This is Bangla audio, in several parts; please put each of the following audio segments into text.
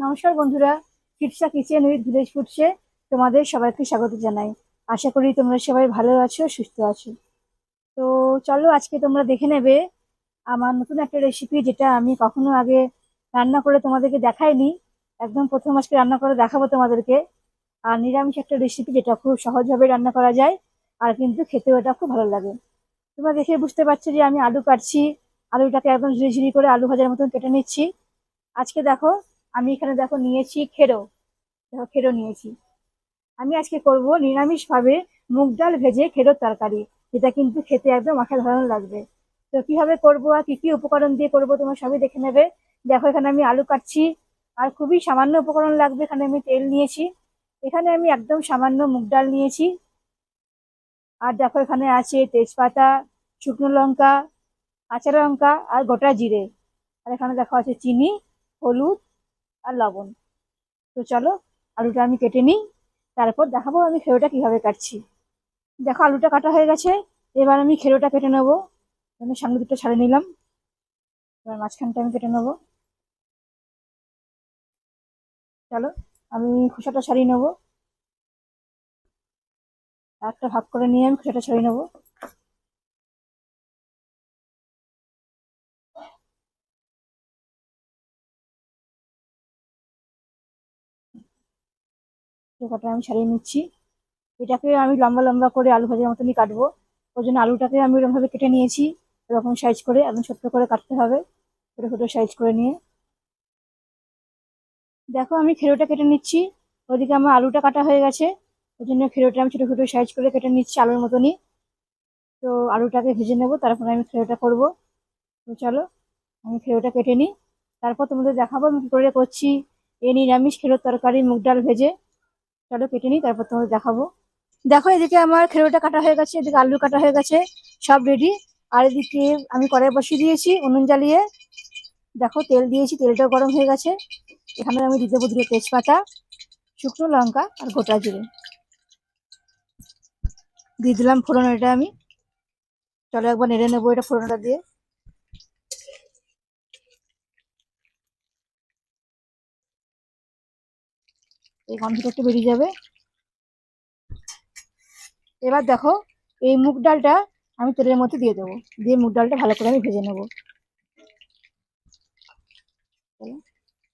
নমস্কার বন্ধুরা কিটসা কিচেন উইথ ভিলেজ ফুডসে তোমাদের সবাইকে স্বাগত জানাই। আশা করি তোমরা সবাই ভালো আছো, সুস্থ আছো। তো চলো আজকে তোমরা দেখে নেবে আমার নতুন একটা রেসিপি যেটা আমি কখনো আগে রান্না করে তোমাদেরকে দেখাইনি। একদম প্রথম আজকে রান্না করে দেখাবো তোমাদেরকে। আর নিরামিষ একটা রেসিপি যেটা খুব সহজভাবে রান্না করা যায় আর কিন্তু খেতেও এটা খুব ভালো লাগে। তোমরা দেখে বুঝতে পারছ যে আমি আলু কাটছি, আলুটাকে একদম ঝুড়ি ঝুড়ি করে আলু ভাজার মতন কেটে নিচ্ছি। আজকে দেখো আমি এখানে দেখো নিয়েছি খেরো। দেখো খেরো নিয়েছি। আমি আজকে করব নিরামিষভাবে মুগ ডাল ভেজে খেরোর তরকারি। যেটা কিন্তু খেতে একদম অসাধারণ লাগবে। তো কীভাবে করব আর কি কি উপকরণ দিয়ে করব তোমার সবই দেখে নেবে। দেখো এখানে আমি আলু কাটছি। আর খুবই সামান্য উপকরণ লাগবে, এখানে আমি তেল নিয়েছি। এখানে আমি একদম সামান্য মুগ ডাল নিয়েছি। আর দেখো এখানে আছে তেজপাতা, শুকনো লঙ্কা, কাঁচা লঙ্কা আর গোটা জিরে। আর এখানে দেখো আছে চিনি, হলুদ আর লবণ। তো চলো, আলুটা আমি কেটে নিই, তারপর দেখাবো আমি খেরোটা কীভাবে কাটছি। দেখো, আলুটা কাটা হয়ে গেছে, এবার আমি খেরোটা কেটে নেব। আমি সামনে দুটো ছাড়ে নিলাম, এবার মাঝখানটা আমি কেটে নেব। চলো, আমি খোসাটা ছাড়িয়ে নেব। একটা ভাগ করে নিয়ে আমি খোসাটা ছাড়িয়ে নেব। কটা আমি ছাড়িয়ে নিচ্ছি। এটাকে আমি লম্বা লম্বা করে আলু ভাজার মতনই কাটবো। ওই জন্য আলুটাকে আমি এরকমভাবে কেটে নিয়েছি এরকম সাইজ করে, একদম ছোট্ট করে কাটতে হবে। ছোটো ছোটো সাইজ করে নিয়ে। দেখো আমি খেরোটা কেটে নিচ্ছি। ওইদিকে আমার আলুটা কাটা হয়ে গেছে। ওই জন্য খেরোটা আমি ছোটো ছোটো সাইজ করে কেটে নিচ্ছি আলুর মতনই। তো আলুটাকে ভেজে নেব, তারপরে আমি খেরোটা করব। তো চলো, আমি খেরোটা কেটে নিই। তারপর তোমাদের দেখাবো, আমি কী করে করছি। এই নিরামিষ খেরোর তরকারি, মুগ ডাল ভেজে। চলো কেটে নিই, তারপর তোমাদের দেখাবো। দেখো, এদিকে আমার খেরোটা কাটা হয়ে গেছে, এদিকে আলু কাটা হয়ে গেছে, সব রেডি আর এদিকে আমি কড়াই বসিয়ে দিয়েছি, উনুন জ্বালিয়ে। দেখো, তেল দিয়েছি, তেলটাও গরম হয়ে গেছে। এখানে আমি দিতে দুটো তেজপাতা, শুকনো লঙ্কা আর গোটা জিরে। দিয়ে দিলাম ফোড়ন এটা আমি। চলো, একবার নেড়ে নেব এটা ফোড়নটা দিয়ে। এই গন্ধটা একটু বেরিয়ে যাবে। এবার দেখো, এই মুগ ডালটা আমি তেলের মধ্যে দিয়ে দেবো। দিয়ে মুগ ডালটা ভালো করে আমি ভেজে নেব।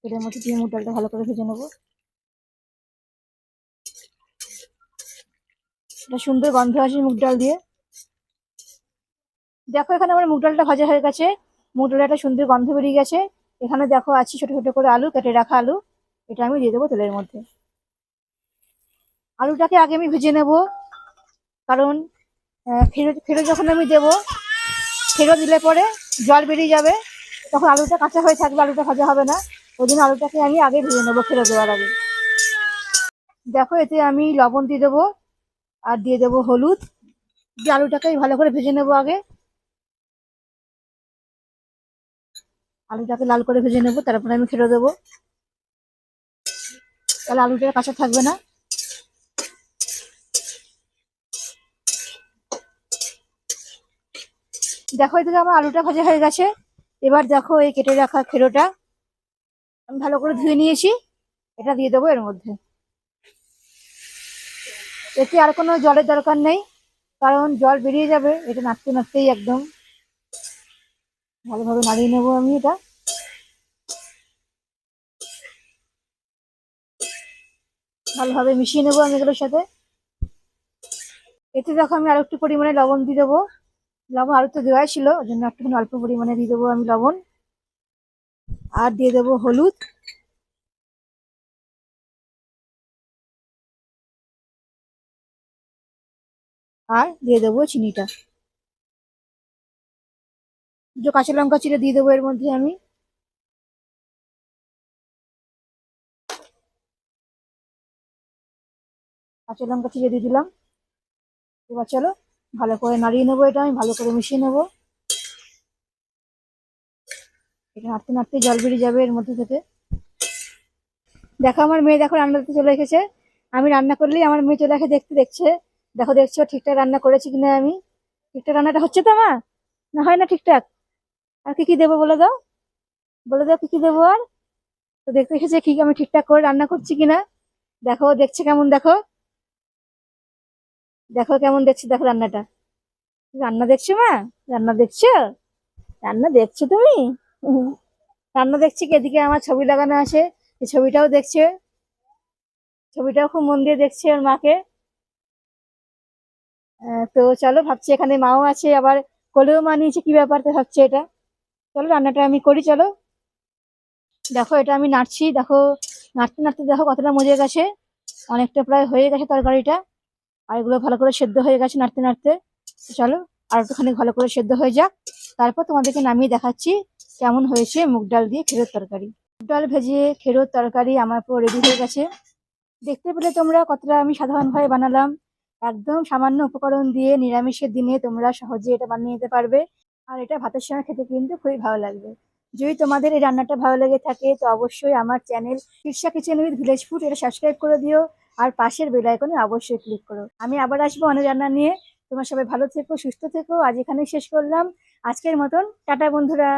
তেলের মধ্যে দিয়ে মুগ ডালটা ভালো করে ভেজে নেব। এটা সুন্দর গন্ধ আসে মুগ ডাল দিয়ে। দেখো, এখানে আমার মুগ ডালটা ভাজা হয়ে গেছে। মুগ ডালটা একটা সুন্দর গন্ধ বেরিয়ে গেছে। এখানে দেখো, আছে ছোট ছোট করে আলু, কেটে রাখা আলু। এটা আমি দিয়ে দেবো তেলের মধ্যে। আলুটাকে আগে আমি ভেজে নেব। কারণ ফেরো ফেরো যখন আমি দেবো, ফেরো দিলে পরে জল বেরিয়ে যাবে। তখন আলুটা কাঁচা হয়ে থাকবে, আলুটা ভাজা হবে না। ওই জন্য আলুটাকে আমি আগে ভেজে নেব ফেরো দেওয়ার আগে। দেখো, এতে আমি লবণ দিয়ে দেবো আর দিয়ে দেবো হলুদ। দিয়ে আলুটাকে ভালো করে ভেজে নেব আগে। আলুটাকে লাল করে ভেজে নেব, তারপরে আমি ফেরো দেবো। তাহলে আলুটা কাঁচা থাকবে না। দেখো এদিকে আমার আলুটা ভাজা হয়ে গেছে। এবার দেখো এই কেটে রাখা খেরোটা। আমি ভালো করে ধুয়ে নিয়েছি। এটা দিয়ে দেবো এর মধ্যে। এতে আর কোনো জলের দরকার নেই, কারণ জল বেরিয়ে যাবে। এটা নাড়তে নাড়তেই একদম ভালোভাবে নাড়িয়ে নেব আমি এটা। ভালোভাবে মিশিয়ে নেব আমি এগুলোর সাথে। এতে দেখো আমি আর একটু পরিমাণে লবণ দিয়ে দেবো। লবণ আরও তো দেওয়াই ছিল ওই জন্য একটুখানি অল্প পরিমাণে দিয়ে দেবো আমি লবণ। আর দিয়ে দেবো হলুদ। আর দিয়ে দেবো চিনিটা। দুটো কাঁচা লঙ্কা চিড়ে দিয়ে দেবো এর মধ্যে আমি। কাঁচা লঙ্কা চিড়ে দিয়ে দিলাম। এবার চলো ভালো করে নাড়িয়ে নেব এটা, আমি ভালো করে মিশিয়ে নেব। এটা নাড়তে নাড়তে জল বেরিয়ে যাবে এর মধ্যে থেকে। দেখো আমার মেয়ে দেখো রান্না করতে চলে এসেছে। আমি রান্না করলেই আমার মেয়ে চলে এসে দেখতে দেখছে। দেখো দেখছ ঠিকঠাক রান্না করেছি কিনা আমি। ঠিকঠাক রান্নাটা হচ্ছে তো মা না হয় না ঠিকঠাক? আর কি কি দেবো বলে দাও? বলে দাও কি কি দেবো আর? তো দেখতে এসেছে কি আমি ঠিকঠাক করে রান্না করছি কিনা। দেখো দেখছে কেমন দেখো। দেখো কেমন দেখছ, দেখো রান্নাটা। রান্না দেখছ মা? রান্না দেখছ? রান্না দেখছ তুমি? রান্না দেখছি এদিকে আমার ছবি লাগানো আছে এই ছবিটাও দেখছে। ছবিটাও খুব মন দিয়ে দেখছে ওর মাকে। তো চলো ভাবছি এখানে মাও আছে, আবার কোলেও মা নিয়েছে, কি ব্যাপার তো ভাবছে এটা? চলো রান্নাটা আমি করি, চলো। দেখো এটা আমি নাড়ছি, দেখো, নাড়তে নাড়তে দেখো কতটা মজে গেছে। অনেকটা প্রায় হয়ে গেছে তরকারিটা। আর এগুলো ভালো করে সেদ্ধ হয়ে গেছে নাড়তে নাড়তে। চলো, আর একটুখানি ভালো করে সেদ্ধ হয়ে যাক। তারপর তোমাদেরকে নামিয়ে দেখাচ্ছি কেমন হয়েছে মুগ ডাল দিয়ে খেরোর তরকারি। মুগ ডাল ভেজে খেরোর তরকারি আমার পুরো রেডি হয়ে গেছে। দেখতে পেলে তোমরা কতটা আমি সাধারণভাবে বানালাম। একদম সামান্য উপকরণ দিয়ে নিরামিষের দিনে তোমরা সহজে এটা বানিয়ে নিতে পারবে। আর এটা ভাতের সঙ্গে খেতে কিন্তু খুবই ভালো লাগবে। যদি তোমাদের এই রান্নাটা ভালো লেগে থাকে তো অবশ্যই আমার channel Shirsha kitchen with village food এটা সাবস্ক্রাইব করে দিও। আর পাশের বেল আইকনে অবশ্যই ক্লিক করো। আমি আবার আসব অনেক রান্না নিয়ে। তোমার সবাই ভালো থেকো, সুস্থ থেকো। আজ এখানে শেষ করলাম। আজকের মতন, টাটা বন্ধুরা।